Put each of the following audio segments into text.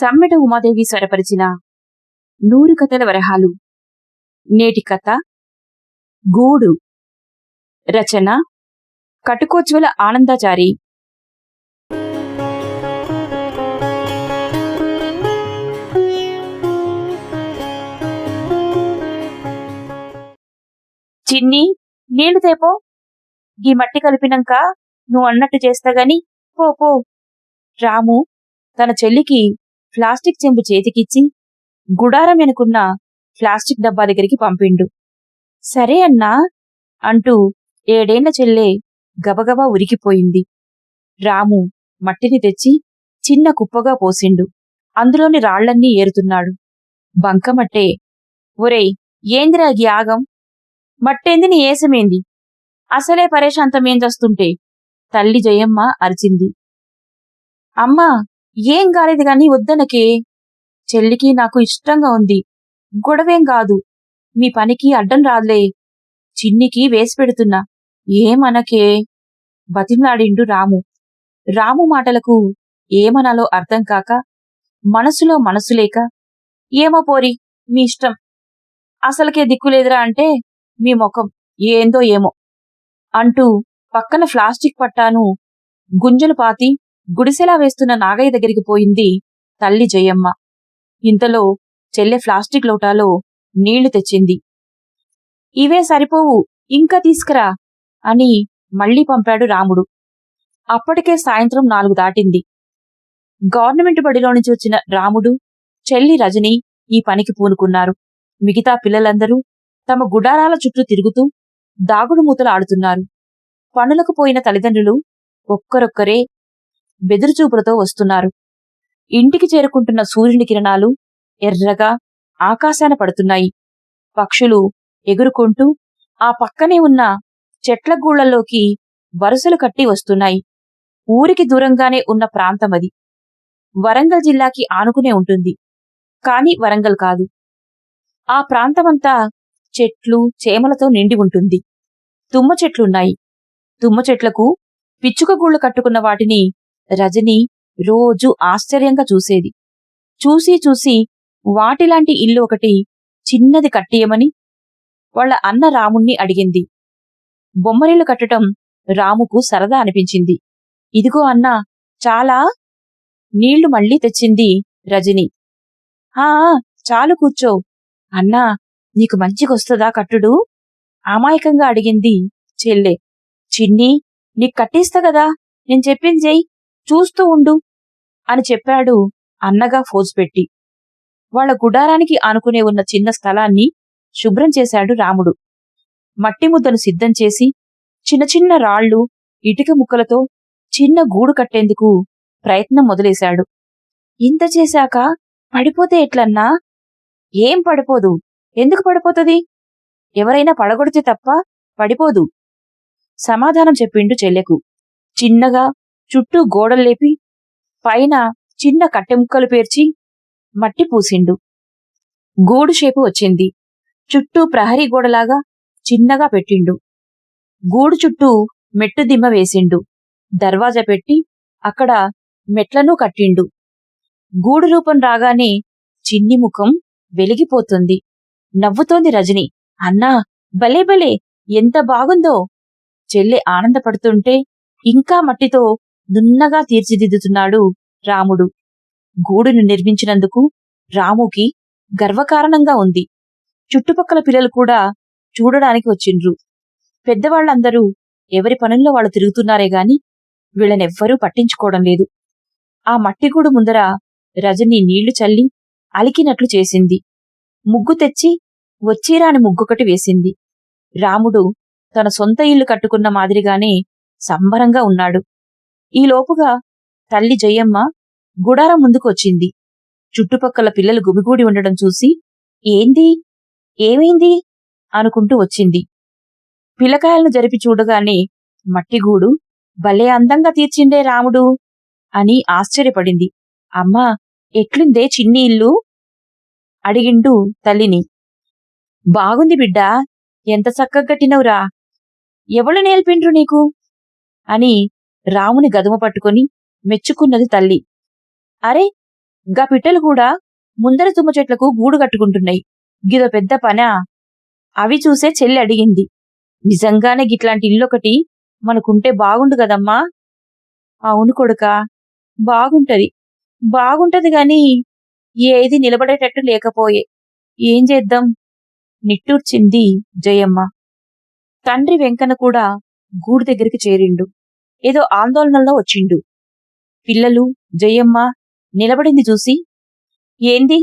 సమ్మెట ఉమాదేవి స్వరపరిచిన నూరు కథల వరహాలు. నేటి కథ. గూడు. రచన. కటుకోజ్వల ఆనందాచారి. చిన్ని నీళ్ళు తేపో. ఈ మట్టి కలిపినాక నువ్వు అన్నట్టు చేస్తా గాని పో పో. రాము తన చెల్లికి ప్లాస్టిక్ చెంబు చేతికిచ్చి గుడారం వెనుకున్న ప్లాస్టిక్ డబ్బా దగ్గరికి పంపిండు. సరే అన్నా అంటూ ఏడేళ్ళ చెల్లె గబగబా ఉరికిపోయింది. రాము మట్టిని తెచ్చి చిన్న కుప్పగా పోసిండు. అందులోని రాళ్ళన్నీ ఏరుతున్నాడు. బంకమట్టే ఒరేయ్ ఏందిరా యాగం? మట్టేంది నీ ఏసమేంది? అసలే పరేశాంతమేందొస్తుంటే తల్లి జయమ్మ అరిచింది. అమ్మా ఏం కాలేదు గాని వద్దనకే. చెల్లికి నాకు ఇష్టంగా ఉంది. గొడవేం కాదు. మీ పనికి అడ్డం రాదులే. చిన్నికి వేసి పెడుతున్నా. ఏమనకే? బతిమలాడిండు రాము. రాము మాటలకు ఏమనాలో అర్థం కాక మనసులో మనసు లేక ఏమో పోరి మీ ఇష్టం. అసలకే దిక్కులేదురా అంటే మీ ముఖం ఏందో ఏమో. అంటూ పక్కన ప్లాస్టిక్ పట్టాను గుంజలు పాతి గుడిసెలా వేస్తున్న నాగయ్య దగ్గరికి పోయింది తల్లి జయమ్మ ఇంతలో చెల్లె ప్లాస్టిక్ లోటాలో నీళ్ళు తెచ్చింది. ఇవే సరిపోవు ఇంకా తీసుకురా అని మళ్ళీ పంపాడు రాముడు. అప్పటికే సాయంత్రం నాలుగు దాటింది. గవర్నమెంట్ బడిలో నుంచి వచ్చిన రాముడు చెల్లి రజని ఈ పనికి పూనుకున్నారు. మిగతా పిల్లలందరూ తమ గుడారాల చుట్టూ తిరుగుతూ దాగుడు మూతలు ఆడుతున్నారు. పనులకు పోయిన తల్లిదండ్రులు ఒక్కరొక్కరే బెదురుచూపులతో వస్తున్నారు. ఇంటికి చేరుకుంటున్న సూర్యుని కిరణాలు ఎర్రగా ఆకాశాన పడుతున్నాయి. పక్షులు ఎగురుకుంటూ ఆ పక్కనే ఉన్న చెట్ల గూళ్ళలోకి వరుసలు కట్టి వస్తున్నాయి. ఊరికి దూరంగానే ఉన్న ప్రాంతమది వరంగల్ జిల్లాకి ఆనుకునే ఉంటుంది. కాని వరంగల్ కాదు. ఆ ప్రాంతమంతా చెట్లు చేమలతో నిండి ఉంటుంది. తుమ్మ చెట్లున్నాయి. తుమ్మ చెట్లకు పిచ్చుక గూళ్ళు కట్టుకున్న వాటిని రజని రోజు ఆశ్చర్యంగా చూసేది. చూసి చూసి వాటిలాంటి ఇల్లు ఒకటి చిన్నది కట్టియమని వాళ్ళ అన్న రాముణ్ణి అడిగింది. బొమ్మరిల్లు కట్టటం రాముకు సరదా అనిపించింది. ఇదిగో అన్నా చాలా నీళ్ళు మళ్ళీ తెచ్చింది రజని. ఆ చాలు కూర్చో. అన్నా నీకు మంచిగొస్తుందా కట్టుడు? అమాయకంగా అడిగింది చెల్లె. చిన్ని నీకు కట్టేస్తా కదా నేను చెప్పింది చెయ్యి. చూస్తూ ఉండు అని చెప్పాడు అన్నగా ఫోజు పెట్టి. వాళ్ళ గుడారానికి ఆనుకునే ఉన్న చిన్న స్థలాన్ని శుభ్రం చేశాడు రాముడు. మట్టి ముద్దను సిద్ధం చేసి చిన్న చిన్న రాళ్ళు ఇటుక ముక్కలతో చిన్న గూడు కట్టేందుకు ప్రయత్నం మొదలేశాడు. ఇంత చేశాక పడిపోతే ఎట్లన్నా? ఏం పడిపోదు. ఎందుకు పడిపోతది? ఎవరైనా పడగొడితే తప్ప పడిపోదు. సమాధానం చెప్పిండు చెల్లెకు. చిన్నగా చుట్టూ గోడలు లేపి పైన చిన్న కట్టె ముక్కలు పేర్చి మట్టి పూసిండు. గూడు షేపు వచ్చింది. చుట్టూ ప్రహరీ గోడలాగా చిన్నగా పెట్టిండు. గూడు చుట్టూ మెట్టు దిమ్మ వేసిండు. దర్వాజా పెట్టి అక్కడ మెట్లను కట్టిండు. గూడు రూపం రాగానే చిన్ని ముఖం వెలిగిపోతుంది. నవ్వుతోంది రజని. అన్నా భలే భలే! ఎంత బాగుందో! చెల్లె ఆనందపడుతుంటే ఇంకా మట్టితో నున్నగా తీర్చిదిద్దుతున్నాడు రాముడు. గూడును నిర్మించినందుకు రాముకి గర్వకారణంగా ఉంది. చుట్టుపక్కల పిల్లలు కూడా చూడడానికి వచ్చిండ్రు. పెద్దవాళ్ళందరూ ఎవరి పనుల్లో వాళ్ళు తిరుగుతున్నారే గాని వీళ్ళనెవ్వరూ పట్టించుకోవడం లేదు. ఆ మట్టిగూడు ముందర రజని నీళ్ళు చల్లి అలికినట్లు చేసింది. ముగ్గు తెచ్చి వచ్చిరాని ముగ్గొకటి వేసింది. రాముడు తన సొంత ఇల్లు కట్టుకున్న మాదిరిగానే సంబరంగా ఉన్నాడు. ఈలోపుగా తల్లి జయమ్మ గుడారం ముందుకు వచ్చింది చుట్టుపక్కల పిల్లలు గుమిగూడి ఉండడం చూసి ఏంది? ఏమైంది? అనుకుంటూ వచ్చింది. పిల్లకాయలను జరిపి చూడగానే మట్టిగూడు భలే అందంగా తీర్చిండే రాముడు అని ఆశ్చర్యపడింది. అమ్మా ఎట్లుందే చిన్ని ఇల్లు? అడిగిండు తల్లిని. బాగుంది బిడ్డా ఎంత చక్కగా కట్టినవురా. ఎవళ్ళు నేర్పిండ్రు నీకు? అని రాముని గదుమ పట్టుకొని మెచ్చుకున్నది తల్లి. అరే గా పిట్టలు కూడా ముందర తుమ్మ చెట్లకు గూడు కట్టుకుంటున్నాయి. గిదో పెద్ద పనా? అవి చూసే చెల్లి అడిగింది. నిజంగానే గిట్లాంటి ఇల్లొకటి మనకుంటే బాగుండు కదమ్మా? అవును కొడుకా బాగుంటది. బాగుంటది గాని ఏది నిలబడేటట్టు లేకపోయే. ఏం చేద్దాం? నిట్టూర్చింది జయమ్మ. తండ్రి వెంకన్న కూడా గూడు దగ్గరికి చేరిండు. ఏదో ఆందోళనలో వచ్చిండు. పిల్లలు జయమ్మ నిలబడింది చూసి ఏంది?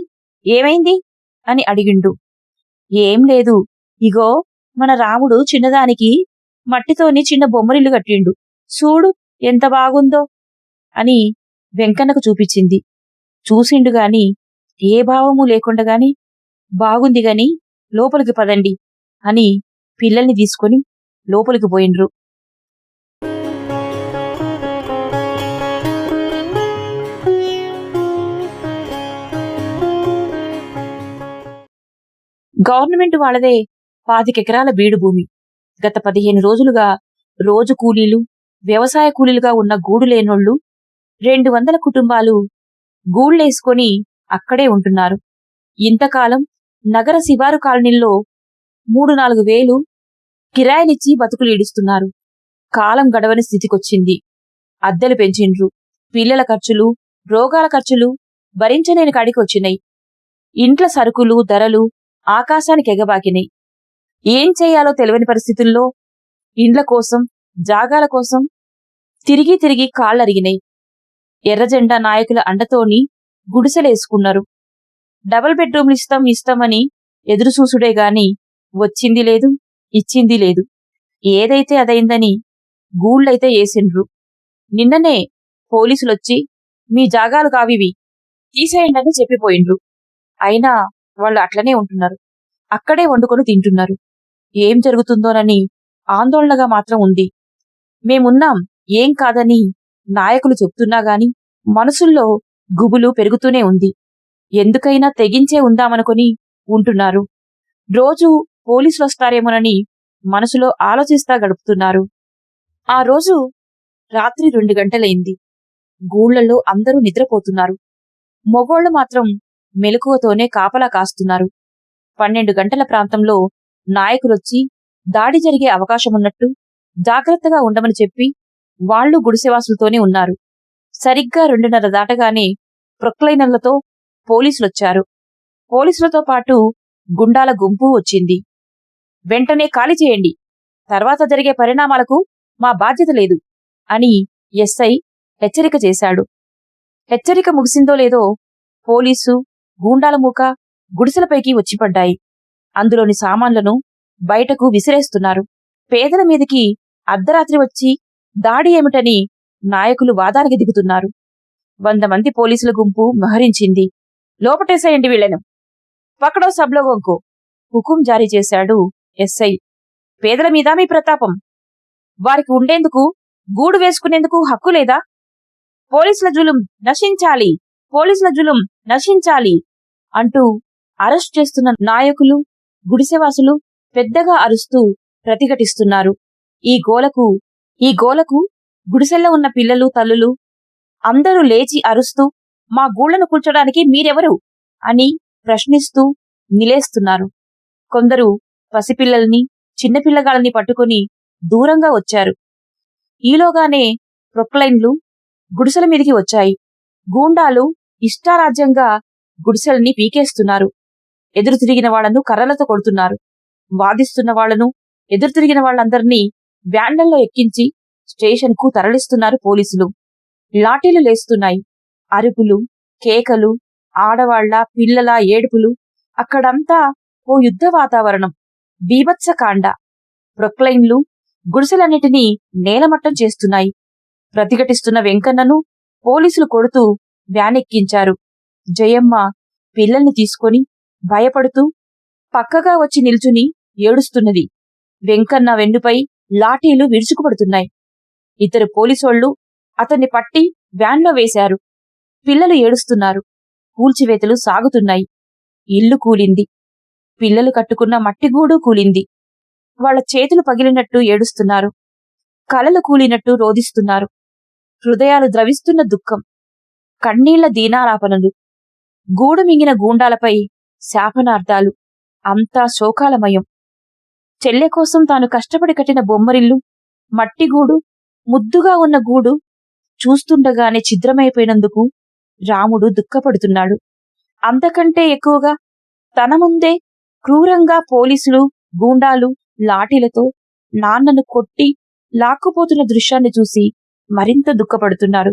ఏమైంది? అని అడిగిండు. ఏం లేదు. ఇగో మన రాముడు చిన్నదానికి మట్టితోని చిన్న బొమ్మరిల్లు కట్టిండు. చూడు ఎంత బాగుందో అని వెంకన్నకు చూపించింది. చూసిండు గాని ఏ భావము లేకుండా గాని బాగుంది గాని లోపలికి పదండి అని పిల్లల్ని తీసుకొని లోపలికి పోయిండ్రు. గవర్నమెంట్ వాళ్ళదే పాతికెకరాల బీడు భూమి. గత పదిహేను రోజులుగా రోజు కూలీలు వ్యవసాయ కూలీలుగా ఉన్న గూడు లేనోళ్ళు రెండు వందల కుటుంబాలు గూళ్ళేసుకొని అక్కడే ఉంటున్నారు. ఇంతకాలం నగర శివారు కాలనీల్లో మూడు నాలుగు వేలు కిరాయిలిచ్చి బతుకులు ఈడుస్తున్నారు. కాలం గడవని స్థితికొచ్చింది. అద్దెలు పెంచిండ్రు. పిల్లల ఖర్చులు రోగాల ఖర్చులు భరించలేని కాడికి వచ్చినాయి ఇంట్ల సరుకులు ధరలు ఆకాశానికి ఎగబాకినాయి ఏం చేయాలో తెలియని పరిస్థితుల్లో ఇండ్ల కోసం జాగాల కోసం తిరిగి తిరిగి కాళ్ళరిగినాయి ఎర్రజెండా నాయకుల అండతోని గుడిసెలేసుకున్నారు. డబుల్ బెడ్రూమ్లు ఇస్తాం ఇస్తామని ఎదురుచూసుడే గాని వచ్చింది లేదు ఇచ్చింది లేదు. ఏదైతే అదైందని గూళ్ళైతే వేసిండ్రు నిన్ననే పోలీసులొచ్చి మీ జాగాలు కావివి తీసేయండి అని చెప్పిపోయిండ్రు. అయినా వాళ్ళు అట్లనే ఉంటున్నారు. అక్కడే వండుకొని తింటున్నారు. ఏం జరుగుతుందోనని ఆందోళనగా మాత్రం ఉంది. మేమున్నాం ఏం కాదని నాయకులు చెప్తున్నా గాని మనసుల్లో గుబులు పెరుగుతూనే ఉంది. ఎందుకైనా తెగించే ఉందామనుకొని ఉంటున్నారు. రోజు పోలీసులు వస్తారేమోనని మనసులో ఆలోచిస్తా గడుపుతున్నారు. ఆ రోజు రాత్రి రెండు గంటలైంది. గూళ్ళలో అందరూ నిద్రపోతున్నారు. మొగోళ్ళు మాత్రం మెలకువతోనే కాపలా కాస్తున్నారు. పన్నెండు గంటల ప్రాంతంలో నాయకులొచ్చి దాడి జరిగే అవకాశమున్నట్టు జాగ్రత్తగా ఉండమని చెప్పి వాళ్ళు గుడిసెవాసులతోనే ఉన్నారు. సరిగ్గా రెండున్నర దాటగానే ప్రొక్లైనర్లతో పోలీసులొచ్చారు. పోలీసులతో పాటు గుండాల గుంపు వచ్చింది. వెంటనే ఖాళీ చేయండి. తర్వాత జరిగే పరిణామాలకు మా బాధ్యత లేదు అని ఎస్ఐ హెచ్చరిక చేశాడు. హెచ్చరిక ముగిసిందో లేదో పోలీసు గూండాల మూక గుడిసెలపైకి వచ్చిపడ్డాయి అందులోని సామాన్లను బయటకు విసిరేస్తున్నారు. పేదల మీదికి అర్ధరాత్రి వచ్చి దాడి ఏమిటని నాయకులు వాదానికి దిగుతున్నారు. వంద మంది పోలీసుల గుంపు మహరించింది. లోపటేసేయండి వీళ్ళను పక్కడో సబ్లోగంకు హుకుం జారీ చేశాడు ఎస్ఐ. పేదల మీద మీ ప్రతాపం. వారికి ఉండేందుకు గూడు వేసుకునేందుకు హక్కు లేదా? పోలీసుల జులుం నశించాలి. పోలీసుల జులుం నశించాలి. అంటూ అరెస్ట్ చేస్తున్న నాయకులు గుడిసెవాసులు పెద్దగా అరుస్తూ ప్రతిఘటిస్తున్నారు. ఈ గోలకు ఈ గోలకు గుడిసెల్లో ఉన్న పిల్లలు తల్లులు అందరూ లేచి అరుస్తూ మా గూళ్ళను కూల్చడానికి మీరెవరు? అని ప్రశ్నిస్తూ నిలేస్తున్నారు. కొందరు పసిపిల్లల్ని చిన్నపిల్లగాళ్ళని పట్టుకుని దూరంగా వచ్చారు. ఈలోగానే ప్రొక్లైన్లు గుడిసెల మీదికి వచ్చాయి. గూండాలు ఇష్టారాజ్యంగా గుడిసెల్ని పీకేస్తున్నారు. ఎదురు తిరిగిన వాళ్ళను కర్రలతో కొడుతున్నారు. వాదిస్తున్న వాళ్ళను ఎదురు తిరిగిన వాళ్ళందర్నీ వ్యాన్లలో ఎక్కించి స్టేషన్కు తరలిస్తున్నారు పోలీసులు. లాఠీలు లేస్తున్నాయి. అరుపులు కేకలు ఆడవాళ్ళ పిల్లల ఏడుపులు. అక్కడంతా ఓ యుద్ధ వాతావరణం. బీభత్సకాండ ప్రొక్లైన్లు గుడిసెలన్నిటినీ నేలమట్టం చేస్తున్నాయి. ప్రతిఘటిస్తున్న వెంకన్నను పోలీసులు కొడుతూ వ్యానెక్కించారు జయమ్మ పిల్లల్ని తీసుకొని భయపడుతూ పక్కగా వచ్చి నిల్చుని ఏడుస్తున్నది. వెంకన్న వెన్నుపై లాఠీలు విరుచుకుపడుతున్నాయి. ఇద్దరు పోలీసోళ్ళు అతన్ని పట్టి వ్యాన్లో వేశారు. పిల్లలు ఏడుస్తున్నారు. కూల్చివేతలు సాగుతున్నాయి. ఇల్లు కూలింది. పిల్లలు కట్టుకున్న మట్టిగూడు కూలింది. వాళ్ళ చేతులు పగిలినట్టు ఏడుస్తున్నారు. కలలు కూలినట్టు రోదిస్తున్నారు హృదయాలు ద్రవిస్తున్న దుఃఖం. కన్నీళ్ళ దీనారాపనలు గూడు మింగిన గూండాలపై శాపనార్థాలు అంతా శోకాలమయం. చెల్లె కోసం తాను కష్టపడి కట్టిన బొమ్మరిల్లు మట్టిగూడు ముద్దుగా ఉన్న గూడు చూస్తుండగానే ఛిద్రమైపోయినందుకు రాముడు దుఃఖపడుతున్నాడు. అంతకంటే ఎక్కువగా తన ముందే క్రూరంగా పోలీసులు గూండాలు లాఠీలతో నాన్నను కొట్టి లాక్కుపోతున్న దృశ్యాన్ని చూసి మరింత దుఃఖపడుతున్నారు.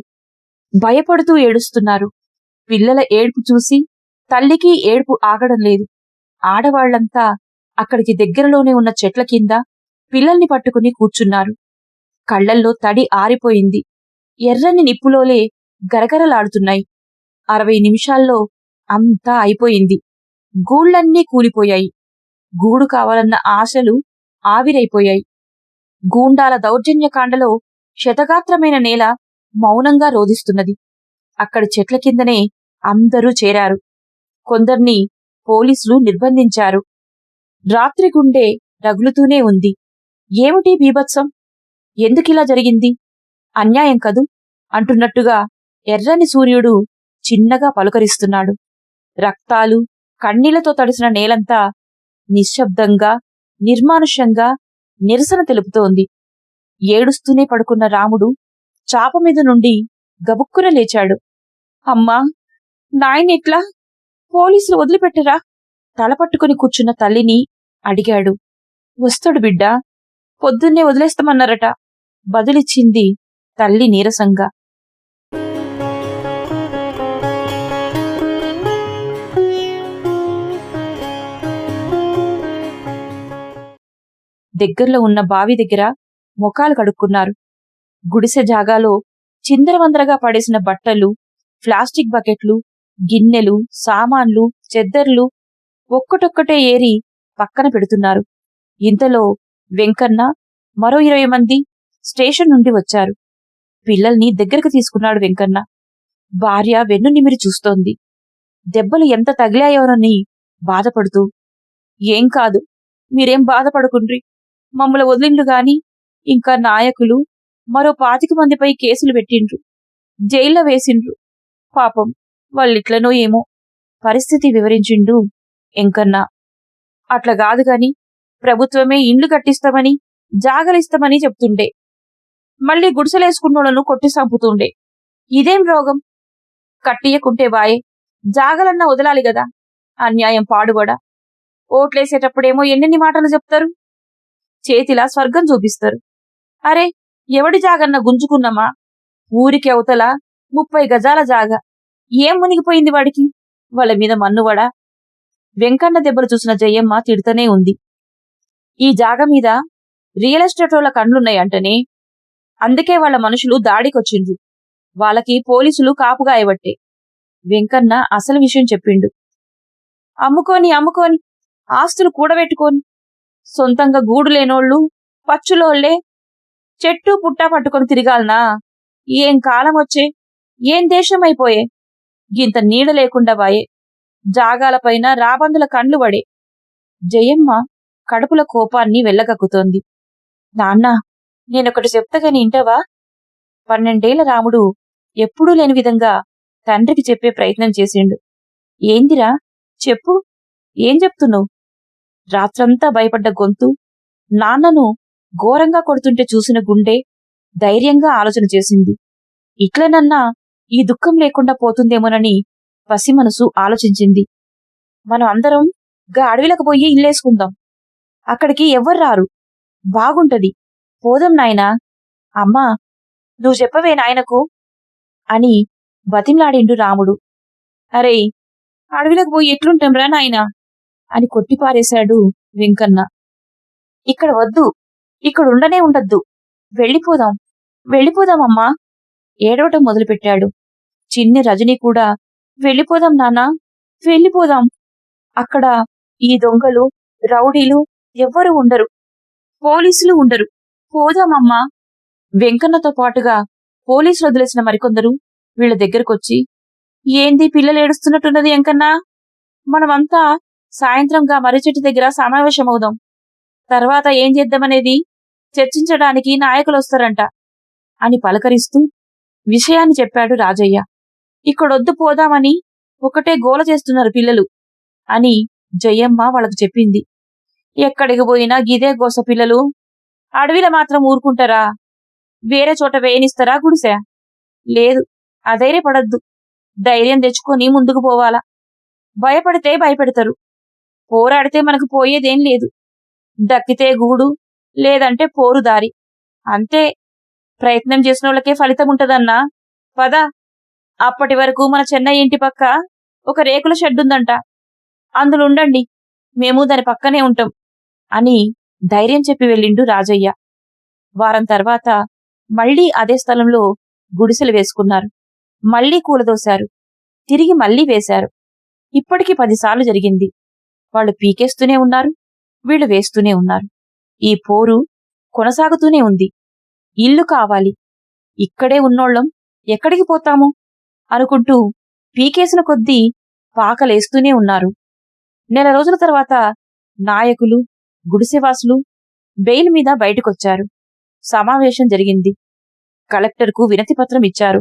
భయపడుతూ ఏడుస్తున్నారు. పిల్లల ఏడుపు చూసి తల్లికి ఏడుపు ఆగడం లేదు. ఆడవాళ్ళంతా అక్కడికి దగ్గరలోనే ఉన్న చెట్ల కింద పిల్లల్ని పట్టుకుని కూర్చున్నారు. కళ్ళల్లో తడి ఆరిపోయింది. ఎర్రని నిప్పులోలే గరగరలాడుతున్నాయి. అరవై నిమిషాల్లో అంతా అయిపోయింది. గూళ్ళన్నీ కూలిపోయాయి. గూడు కావాలన్న ఆశలు ఆవిరైపోయాయి. గూండాల దౌర్జన్యకాండలో శతగాత్రమైన నేల మౌనంగా రోధిస్తున్నది. అక్కడి చెట్ల కిందనే అందరూ చేరారు. కొందర్ని పోలీసులు నిర్బంధించారు. రాత్రి గుండె రగులుతూనే ఉంది. ఏమిటి బీభత్సం? ఎందుకిలా జరిగింది? అన్యాయం కదూ? అంటున్నట్టుగా ఎర్రని సూర్యుడు చిన్నగా పలుకరిస్తున్నాడు. రక్తాలు కన్నీళ్ళతో తడిసిన నేలంతా నిశ్శబ్దంగా నిర్మానుష్యంగా నిరసన తెలుపుతోంది. ఏడుస్తూనే పడుకున్న రాముడు చాప మీద నుండి గబుక్కున లేచాడు. అమ్మా నాయనెట్లా పోలీసులు వదిలిపెట్టరా? తలపట్టుకుని కూర్చున్న తల్లిని అడిగాడు. వస్తాడు బిడ్డా పొద్దున్నే వదిలేస్తామన్నారట బదులిచ్చింది తల్లి నీరసంగా. దగ్గరలో ఉన్న బావి దగ్గర ముఖాలు కడుక్కున్నారు. గుడిసె జాగాలో చిందరవందరగా పడేసిన బట్టలు ప్లాస్టిక్ బకెట్లు గిన్నెలు సామాన్లు చెద్దర్లు ఒక్కటొక్కటే ఏరి పక్కన పెడుతున్నారు. ఇంతలో వెంకన్న మరో ఇరవై మంది స్టేషన్ నుండి వచ్చారు. పిల్లల్ని దగ్గరకు తీసుకున్నాడు వెంకన్న. భార్య వెన్ను నిమిరి చూస్తోంది. దెబ్బలు ఎంత తగిలాయోనని బాధపడుతూ ఏం కాదు మీరేం బాధపడకుండ్రి? మమ్మల వదిలిండ్రు గాని ఇంకా నాయకులు మరో పాతిక మందిపై కేసులు పెట్టిండ్రు. జైల్లో వేసిండ్రు. పాపం. వాళ్ళిట్లనో ఏమో. పరిస్థితి వివరించిండు ఎంకన్నా. అట్లా కాదు గాని ప్రభుత్వమే ఇండ్లు కట్టిస్తామని జాగలిస్తామని చెప్తుండే. మళ్ళీ గుడిసెలేసుకున్నోళ్ళను కొట్టి చంపుతుండే ఇదేం రోగం? కట్టియకుంటే బాయే జాగలన్నా వదలాలి గదా. అన్యాయం పాడుబడా. ఓట్లేసేటప్పుడేమో ఎన్నెన్ని మాటలు చెప్తారు? చేతిలా స్వర్గం చూపిస్తారు. అరే ఎవడి జాగన్న గుంజుకున్నామా? ఊరికి అవతల ముప్పై గజాల జాగ. ఏం మునిగిపోయింది వాడికి? వాళ్ళ మీద మన్నువడా. వెంకన్న దెబ్బలు చూసిన జయమ్మ తిడుతూనే ఉంది. ఈ జాగ మీద రియల్ ఎస్టేట్ వాళ్ళ కండ్లున్నాయంటనే అందుకే వాళ్ళ మనుషులు దాడికొచ్చిండ్రు. వాళ్ళకి పోలీసులు కాపుగా అయ్యబట్టే. వెంకన్న అసలు విషయం చెప్పిండు. అమ్ముకోని అమ్ముకోని ఆస్తులు కూడబెట్టుకోని సొంతంగా గూడు లేనోళ్ళు పచ్చులోళ్ళే చెట్టు పుట్ట పట్టుకొని తిరగాలనా? ఏం కాలం వచ్చే? ఏం దేశం అయిపోయే నీడ లేకుండా వాయే. జాగాలపైన రాబందుల కండ్లు పడే జయమ్మ కడుపుల కోపాన్ని వెళ్ళగక్కుతోంది నాన్న నేనొకటి చెప్తగాని ఇంటవా పన్నెండేళ్ళ రాముడు ఎప్పుడూ లేని విధంగా తండ్రికి చెప్పే ప్రయత్నం చేసిండు. ఏందిరా? చెప్పు. ఏం చెప్తున్నావు? రాత్రంతా భయపడ్డ గొంతు నాన్నను ఘోరంగా కొడుతుంటే చూసిన గుండె ధైర్యంగా ఆలోచన చేసింది. ఇట్లనన్నా ఈ దుఃఖం లేకుండా పోతుందేమోనని పసి మనసు ఆలోచించింది. మనం అందరం గా అడవిలకు పోయి ఇల్లేసుకుందాం. అక్కడికి ఎవ్వరు రారు. బాగుంటది. పోదాం నాయనా. అమ్మా నువ్వు చెప్పవే నాయనకు అని బతిమ్లాడిండు రాముడు. అరే అడవిలకు పోయి ఎట్లుంటాంరా నాయనా అని కొట్టిపారేశాడు వెంకన్న. ఇక్కడ వద్దు ఇక్కడ ఉండనే ఉండద్దు. వెళ్ళిపోదాం వెళ్ళిపోదామమ్మా ఏడవటం మొదలుపెట్టాడు. చిన్ని రజని కూడా వెళ్ళిపోదాం నానా వెళ్ళిపోదాం. అక్కడ ఈ దొంగలు రౌడీలు ఎవ్వరు ఉండరు. పోలీసులు ఉండరు. పోదామమ్మా. వెంకన్నతో పాటుగా పోలీసులు వదిలేసిన మరికొందరు వీళ్ళ దగ్గరకొచ్చి ఏంది పిల్లలు ఏడుస్తున్నట్టున్నది ఎంకన్నా మనమంతా సాయంత్రంగా మర్రి చెట్టు దగ్గర సమావేశమవుదాం. తర్వాత ఏం చేద్దామనేది? చర్చించడానికి నాయకులు వస్తారంట. అని పలకరిస్తూ విషయాన్ని చెప్పాడు రాజయ్య. ఇక్కడొద్దు పోదామని ఒకటే గోల చేస్తున్నారు పిల్లలు అని జయమ్మ వాళ్ళకు చెప్పింది. ఎక్కడికి పోయినా గిదే గోస పిల్లలు. అడవిలో మాత్రం ఊరుకుంటారా? వేరే చోట వేయనిస్తారా గుడిసె? లేదు అధైర్యపడద్దు. ధైర్యం తెచ్చుకొని ముందుకు పోవాలా? భయపడితే భయపెడతారు. పోరాడితే మనకు పోయేదేం లేదు. దక్కితే గూడు లేదంటే పోరు దారి. అంతే ప్రయత్నం చేసిన వాళ్ళకే ఫలితం ఉంటదన్నా. పద అప్పటి వరకు మన చెన్నై ఇంటి పక్క ఒక రేకుల షెడ్ ఉందంట. అందులో ఉండండి మేము దాని పక్కనే ఉంటాం అని ధైర్యం చెప్పి వెళ్ళిండు రాజయ్య. వారం తర్వాత మళ్ళీ అదే స్థలంలో గుడిసెలు వేసుకున్నారు. మళ్ళీ కూలదోశారు తిరిగి మళ్ళీ వేశారు. ఇప్పటికి పదిసార్లు జరిగింది. వాళ్ళు పీకేస్తూనే ఉన్నారు వీళ్ళు వేస్తూనే ఉన్నారు. ఈ పోరు కొనసాగుతూనే ఉంది. ఇల్లు కావాలి. ఇక్కడే ఉన్నోళ్ళం ఎక్కడికి పోతాము? అనుకుంటూ పీకేసిన కొద్దీ పాకలేస్తూనే ఉన్నారు. నెల రోజుల తర్వాత నాయకులు గుడిసెవాసులు బెయిల్ మీద బయటకొచ్చారు. సమావేశం జరిగింది. కలెక్టర్కు వినతిపత్రం ఇచ్చారు.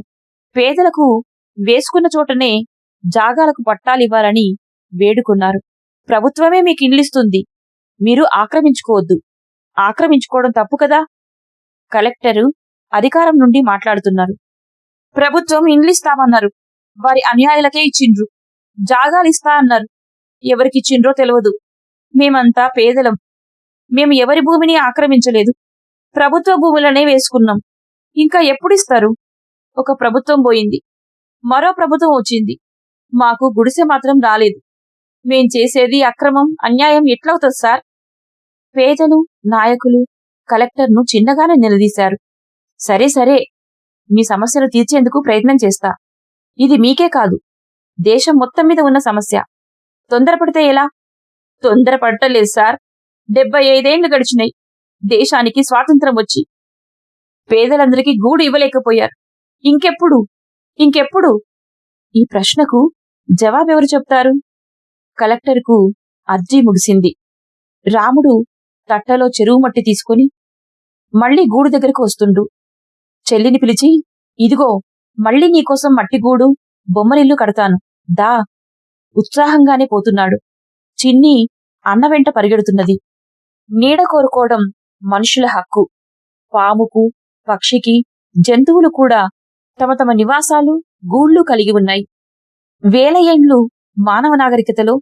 పేదలకు వేసుకున్న చోటనే జాగాలకు పట్టాలివ్వాలని వేడుకున్నారు. ప్రభుత్వమే మీకు ఇల్లిస్తుంది మీరు ఆక్రమించుకోవద్దు. ఆక్రమించుకోవడం తప్పు కదా? కలెక్టరు అధికారం నుండి మాట్లాడుతున్నారు. ప్రభుత్వం ఇండ్లిస్తామన్నారు. వారి అన్యాయులకే ఇచ్చిండ్రు. జాగాలిస్తా అన్నారు. ఎవరికిచ్చిండ్రో తెలియదు మేమంతా పేదలం. మేము ఎవరి భూమిని ఆక్రమించలేదు. ప్రభుత్వ భూములనే వేసుకున్నాం. ఇంకా ఎప్పుడిస్తారు? ఒక ప్రభుత్వం పోయింది. మరో ప్రభుత్వం వచ్చింది. మాకు గుడిసె మాత్రం రాలేదు. మేం చేసేది అక్రమం అన్యాయం ఎట్లవుతుంది సార్? పేదలు నాయకులు కలెక్టర్ను చిన్నగానే నిలదీశారు. సరే సరే. మీ సమస్యలు తీర్చేందుకు ప్రయత్నం చేస్తా. ఇది మీకే కాదు. దేశం మొత్తం మీద ఉన్న సమస్య. తొందరపడితే ఎలా? తొందరపడటలేదు సార్. డెబ్బై ఐదేళ్ళు గడిచినాయి. దేశానికి స్వాతంత్రం వచ్చి. పేదలందరికీ గూడు ఇవ్వలేకపోయారు. ఇంకెప్పుడు? ఇంకెప్పుడు? ఈ ప్రశ్నకు జవాబెవరు చెప్తారు? కలెక్టర్కు అర్జీ ముగిసింది. రాముడు తట్టలో చెరువు మట్టి తీసుకొని మళ్ళీ గూడు దగ్గరకు వస్తుండు. చెల్లిని పిలిచి ఇదిగో మళ్ళీ నీకోసం మట్టి గూడు బొమ్మలిల్లు కడతాను. దా. ఉత్సాహంగానే పోతున్నాడు. చిన్ని అన్న వెంట పరిగెడుతున్నది. నీడ కోరుకోవడం మనుషుల హక్కు. పాముకు పక్షికి జంతువులు కూడా తమ తమ నివాసాలు గూళ్ళు కలిగి ఉన్నాయి. వేల ఏండ్లు మానవ నాగరికతలో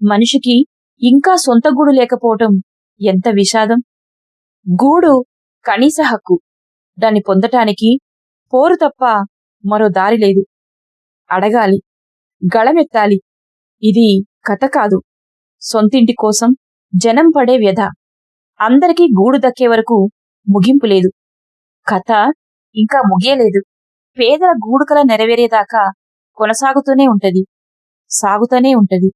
మనిషికి ఇంకా సొంత గూడు లేకపోవటం ఎంత విషాదం! గూడు కనీస హక్కు. దాన్ని పొందటానికి పోరు తప్ప మరో దారి లేదు. అడగాలి. గళమెత్తాలి. ఇది కథ కాదు. సొంతింటి కోసం జనం పడే వ్యధ. అందరికీ గూడు దక్కే వరకు ముగింపు లేదు. కథ ఇంకా ముగియలేదు. పేదల గూడుకల నెరవేరేదాకా కొనసాగుతూనే ఉంటది. సాగుతూనే ఉంటది.